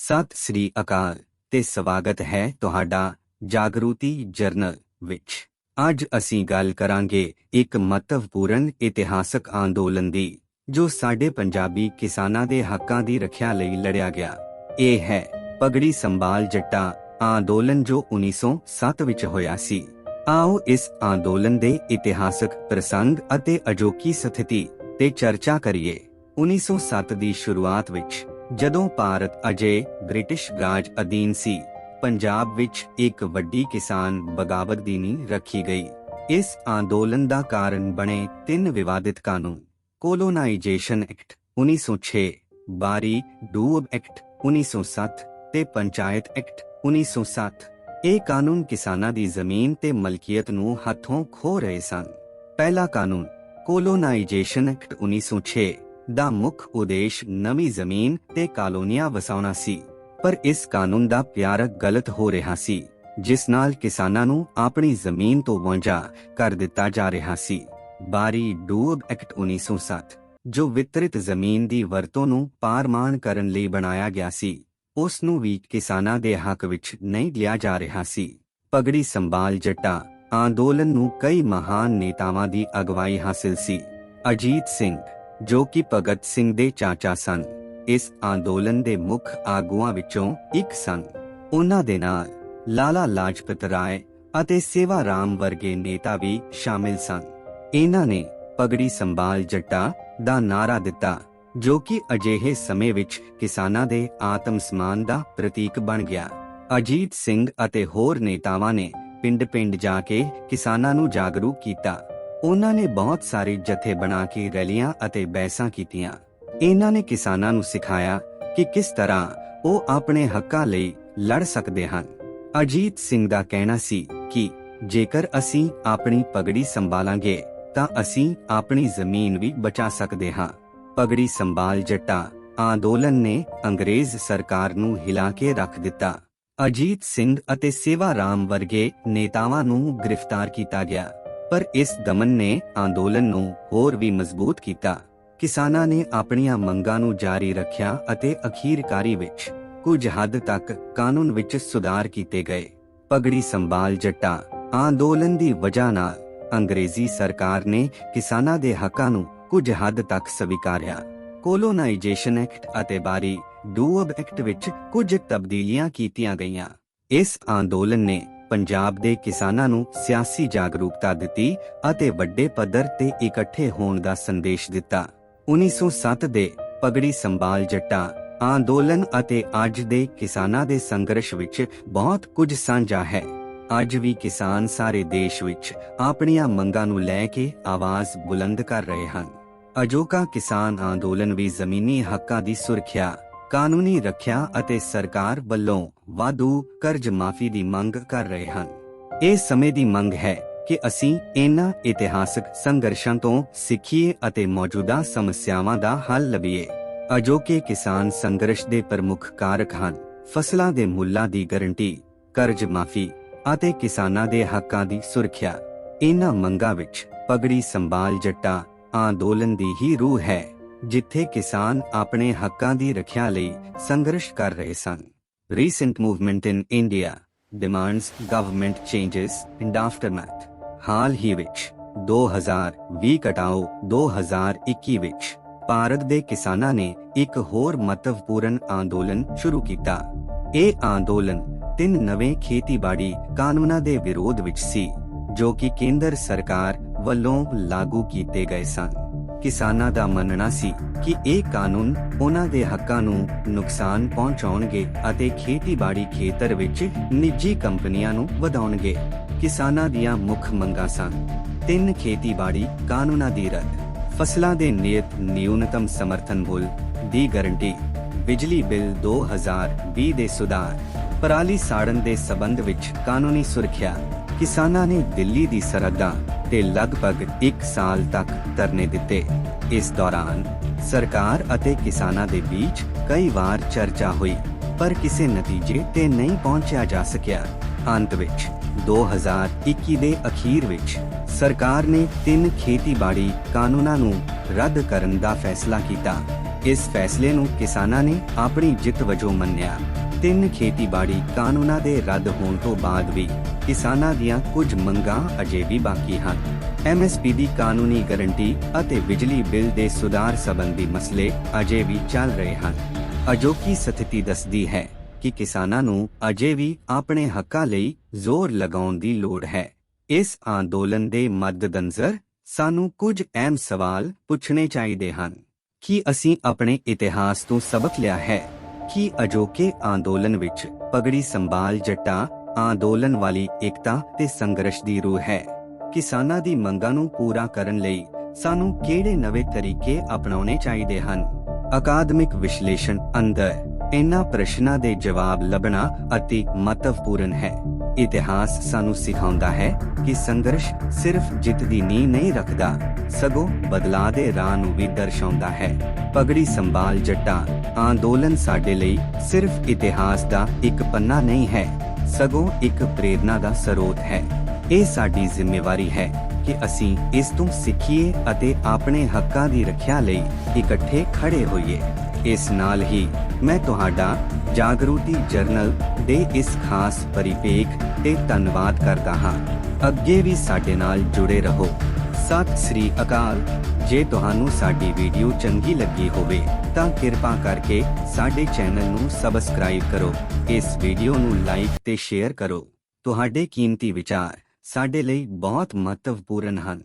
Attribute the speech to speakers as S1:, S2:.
S1: ਸਤਿ ਸ੍ਰੀ ਅਕਾਲ ਤੇ ਸਵਾਗਤ ਹੈ ਤੁਹਾਡਾ ਜਾਗਰੂਤੀ ਜਰਨਲ ਵਿੱਚ। ਅੱਜ ਅਸੀਂ ਗੱਲ ਕਰਾਂਗੇ ਇੱਕ ਮਹੱਤਵਪੂਰਨ ਇਤਿਹਾਸਕ ਅੰਦੋਲਨ ਦੀ, ਜੋ ਸਾਡੇ ਪੰਜਾਬੀ ਕਿਸਾਨਾਂ ਦੇ ਹੱਕਾਂ ਦੀ ਰੱਖਿਆ ਲਈ ਲੜਿਆ ਗਿਆ। ਇਹ ਹੈ ਪਗੜੀ ਸੰਭਾਲ ਜੱਟਾ ਅੰਦੋਲਨ ਜੋ 1907 ਵਿੱਚ ਹੋਇਆ ਸੀ। ਆਓ ਇਸ ਅੰਦੋਲਨ ਦੇ ਇਤਿਹਾਸਕ ਪ੍ਰਸੰਗ ਅਤੇ ਅਜੋਕੀ ਸਥਿਤੀ ਤੇ ਚਰਚਾ ਕਰੀਏ। 1907 ਦੀ ਸ਼ੁਰੂਆਤ ਵਿੱਚ ਜਦੋਂ ਭਾਰਤ ਅਜੇ ਬ੍ਰਿਟਿਸ਼ ਰਾਜ ਅਧੀਨ ਸੀ, ਪੰਜਾਬ ਵਿੱਚ ਇੱਕ ਵੱਡੀ ਕਿਸਾਨ ਬਗਾਵਤ ਦੀ ਨੀਂਹ ਰੱਖੀ ਗਈ। ਇਸ ਅੰਦੋਲਨ ਦਾ ਕਾਰਨ ਬਣੇ ਤਿੰਨ ਵਿਵਾਦਿਤ ਕਾਨੂੰਨ। ਕੋਲੋਨਾਈਜੇਸ਼ਨ ਐਕਟ 1906 ਬਾਰੀ ਡੂਬ ਐਕਟ 1907 ਤੇ ਪੰਚਾਇਤ ਐਕਟ 1907 ਇਹ ਕਾਨੂੰਨ ਕਿਸਾਨਾਂ ਦੀ ਜ਼ਮੀਨ ਤੇ ਮਲਕੀਅਤ ਨੂੰ ਹੱਥੋਂ ਖੋ ਰਹੇ ਸਨ। ਪਹਿਲਾ ਕਾਨੂੰਨ ਕੋਲੋਨਾਈਜੇਸ਼ਨ ਐਕਟ 1906 ਦਾ ਮੁੱਖ ਉਦੇਸ਼ ਨਵੀਂ ਜ਼ਮੀਨ ਤੇ ਕਾਲੋਨੀਆਂ ਵਸਾਉਣਾ ਸੀ। ਪਰ ਇਸ ਕਾਨੂੰਨ ਦਾ ਪਿਆਰ ਗਲਤ ਹੋ ਰਿਹਾ ਸੀ, ਜਿਸ ਨਾਲ ਕਿਸਾਨਾਂ ਨੂੰ ਆਪਣੀ ਜ਼ਮੀਨ ਤੋਂ ਵਾਂਝਾ ਕਰ ਦਿੱਤਾ ਜਾ ਰਿਹਾ ਸੀ। ਬਾਰੀ ਡੂਬ ਐਕਟ 1907 ਜੋ ਵਿਤਰਿਤ ਜ਼ਮੀਨ ਦੀ ਵਰਤੋਂ ਨੂੰ ਪਾਰਮਾਨ ਕਰਨ ਲਈ ਬਣਾਇਆ ਗਿਆ ਸੀ, ਉਸ ਨੂੰ ਵੀ ਕਿਸਾਨਾਂ ਦੇ ਹੱਕ ਵਿੱਚ ਨਹੀਂ ਲਿਆ ਜਾ ਰਿਹਾ ਸੀ। ਪਗੜੀ ਸੰਭਾਲ ਜੱਟਾ ਅੰਦੋਲਨ ਨੂੰ ਕਈ ਮਹਾਨ ਨੇਤਾਵਾਂ ਦੀ ਅਗਵਾਈ ਹਾਸਿਲ ਸੀ। ਅਜੀਤ ਸਿੰਘ ਜੋ ਕਿ ਭਗਤ ਸਿੰਘ ਦੇ ਚਾਚਾ ਸਨ। ਇਸ ਅੰਦੋਲਨ ਦੇ ਮੁੱਖ ਆਗੂਆਂ ਵਿੱਚੋਂ ਇੱਕ ਸਨ। ਉਹਨਾਂ ਦੇ ਨਾਲ ਲਾਲਾ ਲਾਜਪਤ ਰਾਏ ਅਤੇ ਸੇਵਾ ਰਾਮ ਵਰਗੇ ਨੇਤਾ ਵੀ ਸ਼ਾਮਿਲ ਸਨ। ਇਹਨਾਂ ਨੇ ਪਗੜੀ ਸੰਭਾਲ ਜੱਟਾ ਦਾ ਨਾਰਾ ਦਿੱਤਾ, ਜੋ ਕਿ ਅਜਿਹੇ ਸਮੇਂ ਵਿੱਚ ਕਿਸਾਨਾਂ ਦੇ ਆਤਮ ਸਮਾਨ ਦਾ ਪ੍ਰਤੀਕ ਬਣ ਗਿਆ। ਅਜੀਤ ਸਿੰਘ ਅਤੇ ਹੋਰ ਨੇਤਾਵਾਂ ਨੇ ਪਿੰਡ-ਪਿੰਡ ਜਾ ਕੇ ਕਿਸਾਨਾਂ ਨੂੰ ਜਾਗਰੂਕ ਕੀਤਾ। ਉਹਨਾਂ ਨੇ ਬਹੁਤ ਸਾਰੇ ਜਥੇ ਬਣਾ ਕੇ ਰੈਲੀਆਂ ਅਤੇ ਬਹਿਸਾਂ ਕੀਤੀਆਂ। ਇਹਨਾਂ ਨੇ ਕਿਸਾਨਾਂ ਨੂੰ ਸਿਖਾਇਆ ਕਿ ਕਿਸ ਤਰ੍ਹਾਂ ਉਹ ਆਪਣੇ ਹੱਕਾਂ ਲਈ ਲੜ ਸਕਦੇ ਹਨ। ਅਜੀਤ ਸਿੰਘ ਦਾ ਕਹਿਣਾ ਸੀ ਕਿ ਜੇਕਰ ਅਸੀਂ ਆਪਣੀ ਪਗੜੀ ਸੰਭਾਲਾਂਗੇ ਤਾਂ ਅਸੀਂ ਆਪਣੀ ਜ਼ਮੀਨ ਵੀ ਬਚਾ ਸਕਦੇ ਹਾਂ। ਪਗੜੀ ਸੰਭਾਲ ਜੱਟਾ ਅੰਦੋਲਨ ਨੇ ਅੰਗਰੇਜ਼ ਸਰਕਾਰ ਨੂੰ ਹਿਲਾ ਕੇ ਰੱਖ ਦਿੱਤਾ। ਅਜੀਤ ਸਿੰਘ ਅਤੇ ਸੇਵਾ ਰਾਮ ਵਰਗੇ ਨੇਤਾਵਾਂ ਨੂੰ ਗ੍ਰਿਫਤਾਰ ਕੀਤਾ ਗਿਆ। ਪਰ ਇਸ ਦਮਨ ਨੇ ਅੰਦੋਲਨ ਨੂੰ ਹੋਰ ਵੀ ਮਜ਼ਬੂਤ ਕੀਤਾ। ਕਿਸਾਨਾਂ ਨੇ ਆਪਣੀਆਂ ਮੰਗਾਂ ਨੂੰ ਜਾਰੀ ਰੱਖਿਆ ਅਤੇ ਅਖੀਰਕਾਰੀ ਵਿੱਚ ਕੁਝ ਹੱਦ ਤੱਕ ਕਾਨੂੰਨ ਵਿੱਚ ਸੁਧਾਰ ਕੀਤੇ ਗਏ। ਪਗੜੀ ਸੰਭਾਲ ਜੱਟਾ ਅੰਦੋਲਨ ਦੀ ਵਜ੍ਹਾ ਨਾਲ ਅੰਗਰੇਜ਼ੀ ਸਰਕਾਰ ਨੇ ਕਿਸਾਨਾਂ ਦੇ ਹੱਕਾਂ ਨੂੰ ਕੁਝ ਹੱਦ ਤੱਕ ਸਵੀਕਾਰਿਆ। ਕੋਲੋਨਾਈਜੇਸ਼ਨ ਐਕਟ ਅਤੇ ਬਾਰੀ ਡੂਅਬ ਐਕਟ ਵਿੱਚ ਕੁਝ ਤਬਦੀਲੀਆਂ ਕੀਤੀਆਂ ਗਈਆਂ। ਇਸ ਅੰਦੋਲਨ ਨੇ ਪੰਜਾਬ ਦੇ ਕਿਸਾਨਾਂ ਨੂੰ ਸਿਆਸੀ ਜਾਗਰੂਕਤਾ ਦਿੱਤੀ ਅਤੇ ਵੱਡੇ ਪੱਧਰ ਤੇ ਇਕੱਠੇ ਹੋਣ ਦਾ ਸੰਦੇਸ਼ ਦਿੱਤਾ। 1907 ਦੇ ਪਗੜੀ ਸੰਭਾਲ ਜੱਟਾ ਅੰਦੋਲਨ ਅਤੇ ਅੱਜ ਦੇ ਕਿਸਾਨਾਂ ਦੇ ਸੰਘਰਸ਼ ਵਿੱਚ ਬਹੁਤ ਕੁਝ ਸਾਂਝਾ ਹੈ। ਅੱਜ ਵੀ ਕਿਸਾਨ ਸਾਰੇ ਦੇਸ਼ ਵਿੱਚ ਆਪਣੀਆਂ ਮੰਗਾਂ ਨੂੰ ਲੈ ਕੇ ਆਵਾਜ਼ ਬੁਲੰਦ ਕਰ ਰਹੇ ਹਨ। ਅਜੋਕਾ ਕਿਸਾਨ ਅੰਦੋਲਨ ਵੀ ਜ਼ਮੀਨੀ ਹੱਕਾਂ ਦੀ ਸੁਰੱਖਿਆ ਕਾਨੂੰਨੀ ਰੱਖਿਆ ਅਤੇ ਸਰਕਾਰ ਵੱਲੋਂ ਵਾਧੂ ਕਰਜ਼ ਮਾਫੀ ਦੀ ਮੰਗ ਕਰ ਰਹੇ ਹਨ। ਇਹ ਸਮੇਂ ਦੀ ਮੰਗ ਹੈ ਕਿ ਅਸੀਂ ਇਹਨਾਂ ਇਤਿਹਾਸਕ ਸੰਘਰਸ਼ਾਂ ਤੋਂ ਸਿੱਖੀਏ ਅਤੇ ਮੌਜੂਦਾ ਸਮੱਸਿਆਵਾਂ ਦਾ ਹੱਲ ਲਵੀਏ। ਅਜੋਕੇ ਕਿਸਾਨ ਸੰਘਰਸ਼ ਦੇ ਪ੍ਰਮੁੱਖ ਕਾਰਕ ਹਨ। ਫਸਲਾਂ ਦੇ ਮੁੱਲਾਂ ਦੀ ਗਾਰੰਟੀ, ਕਰਜ਼ ਮਾਫੀ ਅਤੇ ਕਿਸਾਨਾਂ ਦੇ ਹੱਕਾਂ ਦੀ ਸੁਰੱਖਿਆ। ਇਹਨਾਂ ਮੰਗਾਂ ਵਿੱਚ ਪਗੜੀ ਸੰਭਾਲ ਜੱਟਾ ਅੰਦੋਲਨ ਦੀ ਹੀ ਰੂਹ ਹੈ। ਜਿੱਥੇ ਕਿਸਾਨ ਆਪਣੇ ਹੱਕਾਂ ਦੀ ਰੱਖਿਆ ਲਈ ਸੰਘਰਸ਼ ਕਰ ਰਹੇ ਸਨ। Recent movement in India demands government changes in aftermath ਹਾਲ ਹੀ ਵਿੱਚ 2020 ਘਟਾਓ 2021 ਵਿੱਚ ਭਾਰਤ ਦੇ ਕਿਸਾਨਾਂ ਨੇ ਇੱਕ ਹੋਰ ਮਹੱਤਵਪੂਰਨ ਅੰਦੋਲਨ ਸ਼ੁਰੂ ਕੀਤਾ। ਇਹ ਅੰਦੋਲਨ ਤਿੰਨ ਨਵੇਂ ਖੇਤੀਬਾੜੀ ਕਾਨੂੰਨਾਂ ਦੇ ਵਿਰੋਧ ਵਿੱਚ ਸੀ, ਜੋ ਕਿ ਕੇਂਦਰ ਸਰਕਾਰ ਵੱਲੋਂ ਲਾਗੂ ਕੀਤੇ ਗਏ ਸਨ। ਕਿਸਾਨਾਂ ਦਾ ਮੰਨਣਾ ਸੀ ਕਿ ਇਹ ਕਾਨੂੰਨ ਉਹਨਾਂ ਦੇ ਹੱਕਾਂ ਨੂੰ ਨੁਕਸਾਨ ਪਹੁੰਚਾਉਣਗੇ ਅਤੇ ਖੇਤੀਬਾੜੀ ਖੇਤਰ ਵਿੱਚ ਨਿੱਜੀ ਕੰਪਨੀਆਂ ਨੂੰ ਵਧਾਉਣਗੇ। ਕਿਸਾਨਾਂ ਦੀਆਂ ਮੁੱਖ ਮੰਗਾਂ ਸਨ। ਤਿੰਨ ਖੇਤੀਬਾੜੀ ਕਾਨੂੰਨਾਂ ਦੀ ਰੱਦ। ਫਸਲਾਂ ਦੇ ਨਿਯਤ ਨਿਊਨਤਮ ਸਮਰਥਨ ਮੁੱਲ ਦੀ ਗਾਰੰਟੀ। ਬਿਜਲੀ ਬਿੱਲ 2020 ਦੇ ਸੁਧਾਰ। ਪਰਾਲੀ ਸਾੜਨ ਦੇ ਸਬੰਧ ਵਿੱਚ ਕਾਨੂੰਨੀ ਸੁਰੱਖਿਆ। ਕਿਸਾਨਾਂ ਨੇ ਦਿੱਲੀ ਦੀ ਸਰਹੱਦਾਂ ਤੇ ਲਗਭਗ 1 ਸਾਲ ਤੱਕ ਧਰਨੇ ਦਿੱਤੇ। ਇਸ ਦੌਰਾਨ ਸਰਕਾਰ ਅਤੇ ਕਿਸਾਨਾਂ ਦੇ ਵਿੱਚ ਕਈ ਵਾਰ ਚਰਚਾ ਹੋਈ, ਪਰ ਕਿਸੇ ਨਤੀਜੇ ਤੇ ਨਹੀਂ ਪਹੁੰਚਿਆ ਜਾ ਸਕਿਆ। ਅੰਤ ਵਿੱਚ 2021 ਦੇ ਅਖੀਰ ਵਿੱਚ ਸਰਕਾਰ ਨੇ ਤਿੰਨ ਖੇਤੀਬਾੜੀ ਕਾਨੂੰਨਾਂ ਨੂੰ ਰੱਦ ਕਰਨ ਦਾ ਫੈਸਲਾ ਕੀਤਾ। ਇਸ ਫੈਸਲੇ ਨੂੰ ਕਿਸਾਨਾਂ ਨੇ ਆਪਣੀ ਜਿੱਤ ਵਜੋਂ ਮੰਨਿਆ। ਤਿੰਨ ਖੇਤੀਬਾੜੀ ਕਾਨੂੰਨਾਂ ਦੇ ਰੱਦ ਹੋਣ ਤੋਂ ਬਾਅਦ ਵੀ ਕਿਸਾਨਾਂ ਦੀਆਂ ਕੁਝ ਮੰਗਾਂ ਅਜੇ ਵੀ ਬਾਕੀ ਹਨ। ਐਮਐਸਪੀ ਦੀ ਕਾਨੂੰਨੀ ਗਾਰੰਟੀ ਅਤੇ ਬਿਜਲੀ ਬਿੱਲ ਦੇ ਸੁਧਾਰ ਸੰਬੰਧੀ ਮਸਲੇ ਅਜੇ ਵੀ ਚੱਲ ਰਹੇ ਹਨ। ਅਜੋਕੀ ਸਥਿਤੀ ਦੱਸਦੀ ਹੈ ਕਿ ਕਿਸਾਨਾਂ ਨੂੰ ਅਜੇ ਵੀ ਆਪਣੇ ਹੱਕਾਂ ਲਈ ਜ਼ੋਰ ਲਗਾਉਣ ਦੀ ਲੋੜ ਹੈ। ਇਸ ਅੰਦੋਲਨ ਦੇ ਮੱਦੇਨਜ਼ਰ ਸਾਨੂੰ ਕੁਝ ਅਹਿਮ ਸਵਾਲ ਪੁੱਛਣੇ ਚਾਹੀਦੇ ਹਨ। ਕੀ ਅਸੀਂ ਆਪਣੇ ਇਤਿਹਾਸ ਤੋਂ ਸਬਕ ਲਿਆ ਹੈ? ਕਿ ਅਜੋਕੇ ਅੰਦੋਲਨ ਵਿੱਚ ਪਗੜੀ ਸੰਭਾਲ ਜੱਟਾ ਅੰਦੋਲਨ ਵਾਲੀ ਏਕਤਾ ਤੇ ਸੰਘਰਸ਼ ਦੀ ਰੂਹ ਹੈ। ਕਿਸਾਨਾਂ ਦੀ ਮੰਗਾਂ ਨੂੰ ਪੂਰਾ ਕਰਨ ਲਈ ਸਾਨੂੰ ਕਿਹੜੇ ਨਵੇਂ ਤਰੀਕੇ ਅਪਣਾਉਣੇ ਚਾਹੀਦੇ ਹਨ? ਅਕਾਦਮਿਕ ਵਿਸ਼ਲੇਸ਼ਣ ਅੰਦਰ ਇਹਨਾਂ ਪ੍ਰਸ਼ਨਾਂ ਦੇ ਜਵਾਬ ਲੱਭਣਾ ਅਤੀ ਮਹੱਤਵਪੂਰਨ ਹੈ। ਇਤਿਹਾਸ ਸਾਨੂੰ ਸਿਖਾਉਂਦਾ ਹੈ ਕਿ ਸੰਘਰਸ਼ ਸਿਰਫ ਜਿੱਤ ਦੀ ਨੀਂਹ ਨਹੀਂ ਰੱਖਦਾ, ਸਗੋਂ ਬਦਲਾਅ ਦੇ ਰਾਹ ਨੂੰ ਵੀ ਦਰਸਾਉਂਦਾ ਹੈ। ਪਗੜੀ ਸੰਭਾਲ ਜੱਟਾ ਅੰਦੋਲਨ ਸਾਡੇ ਲਈ ਸਿਰਫ ਇਤਿਹਾਸ ਦਾ ਇੱਕ ਪੰਨਾ ਨਹੀਂ ਹੈ, ਸਗੋਂ ਇੱਕ ਪ੍ਰੇਰਣਾ ਦਾ ਸਰੋਤ ਹੈ। ਇਹ ਸਾਡੀ ਜ਼ਿੰਮੇਵਾਰੀ ਹੈ। ਕਿ ਅਸੀਂ ਇਸ ਤੋਂ ਸਿੱਖੀਏ ਅਤੇ ਆਪਣੇ ਹੱਕਾਂ ਦੀ ਰੱਖਿਆ ਲਈ ਇਕੱਠੇ ਖੜੇ ਹੋਈਏ। ਇਸ ਨਾਲ ਹੀ ਮੈਂ ਤੁਹਾਡਾ ਜਾਗਰੂਤੀ ਜਰਨਲ ਦੇ ਇਸ ਖਾਸ ਪਰਿਪੇਖ ਤੇ ਧੰਨਵਾਦ ਕਰਦਾ ਹਾਂ। ਅੱਗੇ ਵੀ ਸਾਡੇ ਨਾਲ ਜੁੜੇ ਰਹੋ। ਸਤਿ ਸ੍ਰੀ ਅਕਾਲ। ਜੇ ਤੁਹਾਨੂੰ ਸਾਡੀ ਵੀਡੀਓ ਚੰਗੀ ਲੱਗੀ ਹੋਵੇ, ਤਾਂ ਕਿਰਪਾ ਕਰਕੇ ਸਾਡੇ ਚੈਨਲ ਨੂੰ ਸਬਸਕ੍ਰਾਈਬ ਕਰੋ। ਇਸ ਵੀਡੀਓ ਨੂੰ ਲਾਈਕ ਤੇ ਸ਼ੇਅਰ ਕਰੋ। ਤੁਹਾਡੇ ਕੀਮਤੀ ਵਿਚਾਰ ਸਾਡੇ ਲਈ ਬਹੁਤ ਮਹੱਤਵਪੂਰਨ ਹਨ।